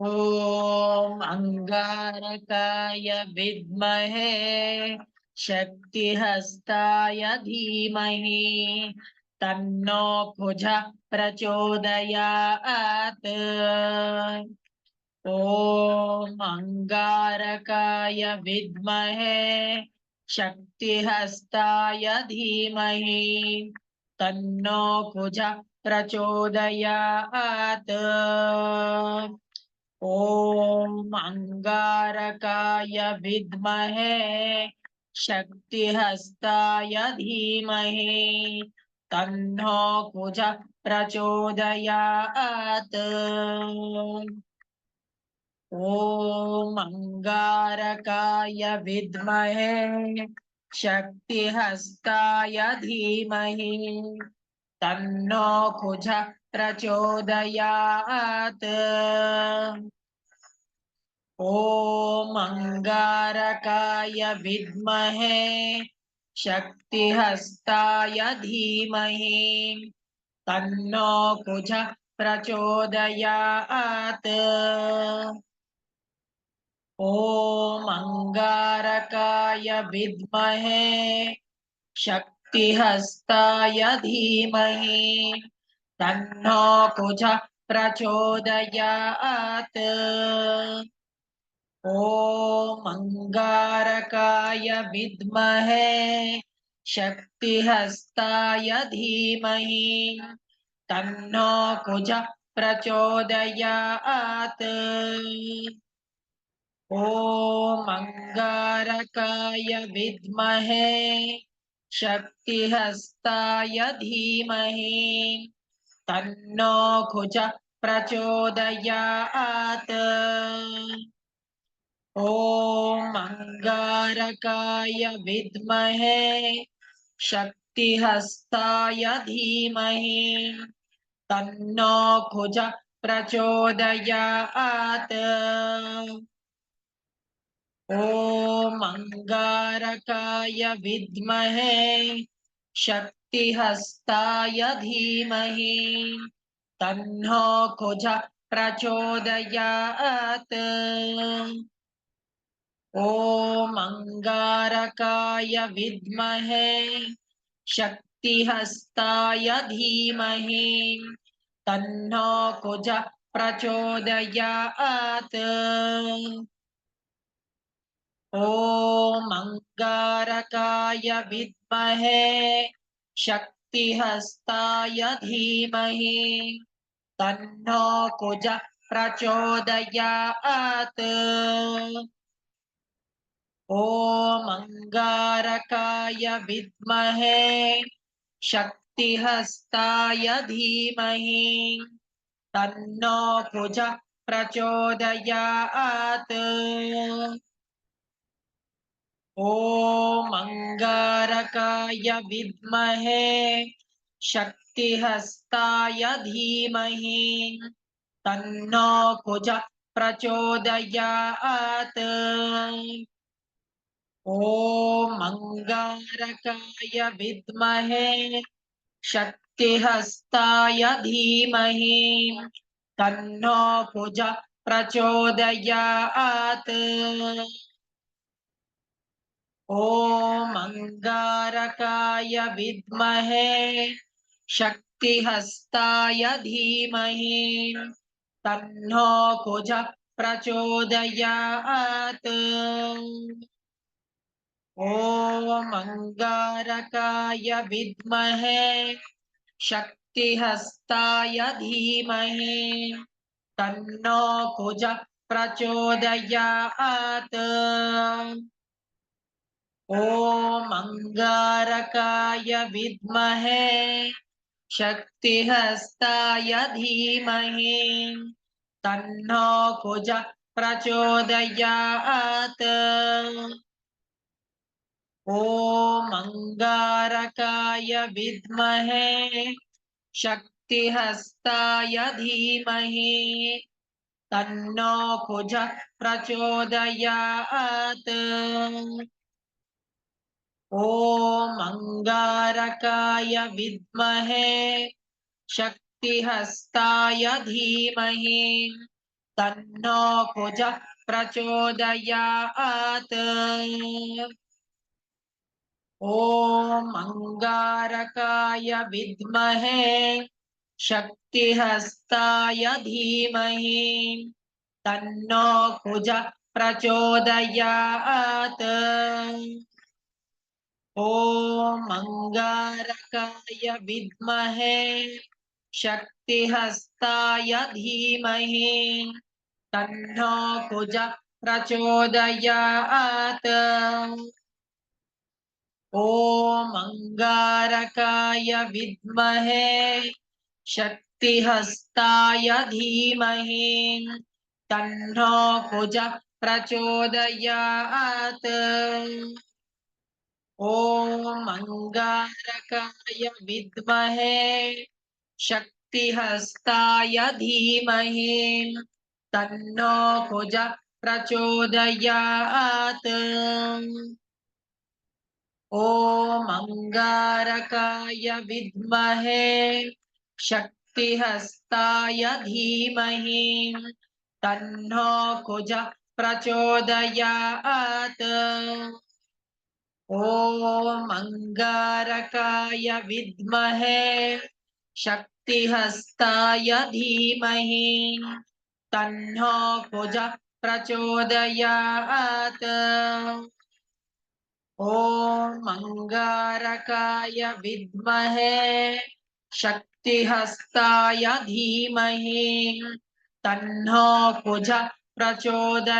ॐ अङ्गारकाय विद्महे, शक्तिहस्ताय धीमहि, तन्नो भुज प्रचोदयात्। ॐ अङ्गारकाय विद्महे, शक्तिहस्ताय धीमहि, तन्नो भुज प्रचोदयात्। ॐ अङ्गारकाय विद्महे, शक्तिहस्ताय धीमहि। तन्नो कुज प्रचोदयात्। ॐ अङ्गारकाय विद्महे, शक्तिहस्ताय धीमहि। तन्नो कुज प्रचोदयात्। ॐ अङ्गारकाय विद्महे शक्तिहस्ताय धीमहि। तन्नो कुज प्रचोदयात्। ॐ अङ्गारकाय विद्महे शक्तिहस्ताय धीमहि। तन्नो कुज प्रचोदयात्। ॐ अङ्गारकाय विद्महे, शक्तिहस्ताय धीमहि। तन्नो कुज प्रचोदयात्। ॐ अङ्गारकाय विद्महे, शक्तिहस्ताय धीमहि। तन्नो कुज प्रचोदयात्। ॐ अङ्गारकाय विद्महे शक्तिहस्ताय धीमहि। तन्नो कुज प्रचोदयात्। ॐ अङ्गारकाय विद्महे शक्तिहस्ताय धीमहि। तन्नो कुज प्रचोदयात्। ॐ अङ्गारकाय विद्महे। शक्तिहस्ताय धीमहि। तन्नो कुज प्रचोदयात्। ॐ अङ्गारकाय विद्महे। शक्तिहस्ताय धीमहि। तन्नो कुज प्रचोदयात्। ॐ अङ्गारकाय विद्महे। शक्तिहस्ताय धीमहि। तन्नो कुज प्रचोदयात्। ॐ अङ्गारकाय विद्महे शक्तिहस्ताय धीमहि तन्नो कुज प्रचोदयात्। ॐ अङ्गारकाय विद्महे शक्तिहस्ताय धीमहि तन्नो कुज प्रचोदयात्। ॐ अङ्गारकाय विद्महे शक्तिहस्ताय धीमहि। तन्नो कुज प्रचोदयात्। ॐ अङ्गारकाय विद्महे शक्तिहस्ताय धीमहि। तन्नो कुज प्रचोदयात्। ॐ अङ्गारकाय विद्महे, शक्तिहस्ताय धीमहि। तन्नो कुज प्रचोदयात्। ॐ अङ्गारकाय विद्महे, शक्तिहस्ताय धीमहि। तन्नो कुज प्रचोदयात्। ॐ अङ्गारकाय विद्महे, शक्तिहस्ताय धीमहि, तन्नो कुजः प्रचोदयात्। ॐ अङ्गारकाय विद्महे, शक्तिहस्ताय धीमहि, तन्नो कुजः प्रचोदयात्। ॐ अङ्गारकाय विद्महे शक्तिहस्ताय धीमहि तन्नो कुजः प्रचोदयात्। ॐ अङ्गारकाय विद्महे शक्तिहस्ताय धीमहि तन्नो कुजः प्रचोदयात्। ॐ अङ्गारकाय विद्महे शक्तिहस्ताय धीमहि तन्नो कुजः प्रचोदयात् ॐ अङ्गारकाय विद्महे शक्तिहस्ताय धीमहि तन्नो कुजः प्रचोदयात् ॐ अङ्गारकाय विद्महे, शक्तिहस्ताय धीमहि। तन्नो कुजः प्रचोदयात्। ॐ अङ्गारकाय विद्महे, शक्तिहस्ताय धीमहि। तन्नो कुजः प्रचोदयात्।